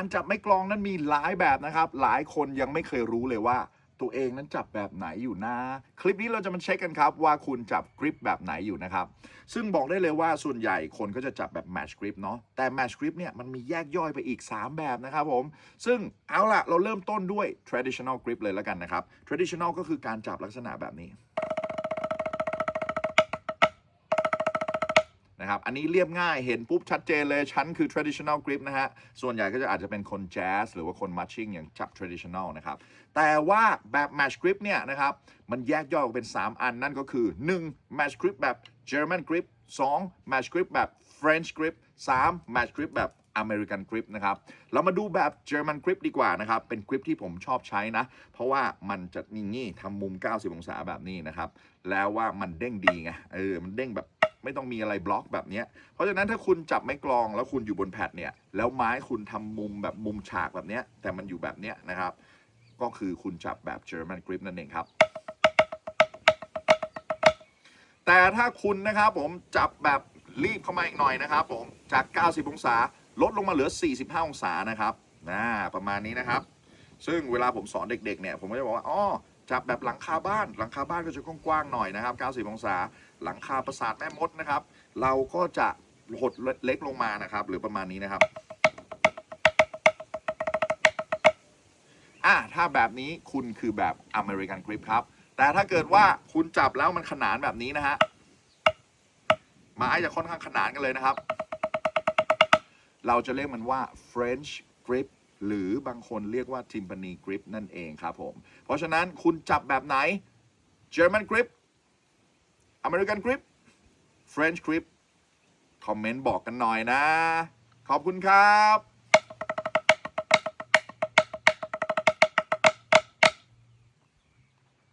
การจับไม้กลองนั้นมีหลายแบบนะครับ หลายคนยังไม่เคยรู้เลยว่า ตัวเองนั้นจับแบบไหนอยู่นะ คลิปนี้เราจะมาเช็คกันครับว่าคุณจับกริปแบบไหนอยู่นะครับ ซึ่งบอกได้เลยว่าส่วนใหญ่คนก็จะจับแบบ match grip เนาะ แต่ match grip เนี่ยมันมีแยกย่อยไปอีก 3 แบบนะครับผม ซึ่งเอาล่ะเราเริ่มต้นด้วย traditional grip เลยแล้วกันนะครับ traditional ก็คือการจับลักษณะแบบนี้ นะครับ อันนี้เรียบง่ายเห็นปุ๊บชัดเจนเลยชั้นคือ traditional grip นะฮะ ส่วนใหญ่ก็จะอาจจะเป็นคน jazz หรือว่าคน marching อย่างจับ traditional นะครับ แต่ว่าแบบ match grip เนี่ยนะครับ มันแยกย่อยออกเป็น 3 อันนั่นก็คือ 1. match grip แบบ German grip 2. match grip แบบ French grip 3. match grip แบบ American grip นะครับ เรามาดูแบบ German grip ดีกว่านะครับ เป็นกริปที่ผมชอบใช้นะ เพราะว่ามันจะนี่นี่ทำมุม 90 องศาแบบนี้นะครับ แล้วว่ามันเด้งดีไง เออ มันเด้งแบบ ไม่ต้องมีอะไรบล็อกแบบนี้เพราะฉะนั้นถ้าคุณจับไม้กลองแล้วคุณอยู่บนแพดเนี่ย แล้วไม้คุณทำมุมแบบมุมฉากแบบนี้แต่มันอยู่แบบนี้นะครับ ก็คือคุณจับแบบ German grip นั่นเองครับ แต่ถ้าคุณนะครับผมจับแบบรีบเข้ามาอีกหน่อยนะครับผมจาก 90 องศาลดลงมาเหลือ 45 องศานะครับนะประมาณนี้นะครับ ซึ่งเวลาผมสอนเด็กๆเนี่ยผมก็จะบอกว่าอ๋อ จับแบบหลังคาบ้าน หลังคาบ้านก็จะกว้างๆหน่อยนะครับ 90 องศา หลังคาปราสาทแม่มดนะครับ เราก็จะหดเล็กลงมานะครับ หรือประมาณนี้นะครับอะถ้าแบบนี้คุณคือแบบอเมริกันกริปครับ แต่ถ้าเกิดว่าคุณจับแล้วมันขนานแบบนี้นะฮะไม้จะค่อนข้างขนานกันเลยนะครับ เราจะเรียกมันว่า French grip หรือบางคนเรียกว่าทิมปานีกริปนั่นเองครับผม เพราะฉะนั้นคุณจับแบบไหน German grip American grip French grip คอมเมนต์บอกกันหน่อยนะ ขอบคุณครับ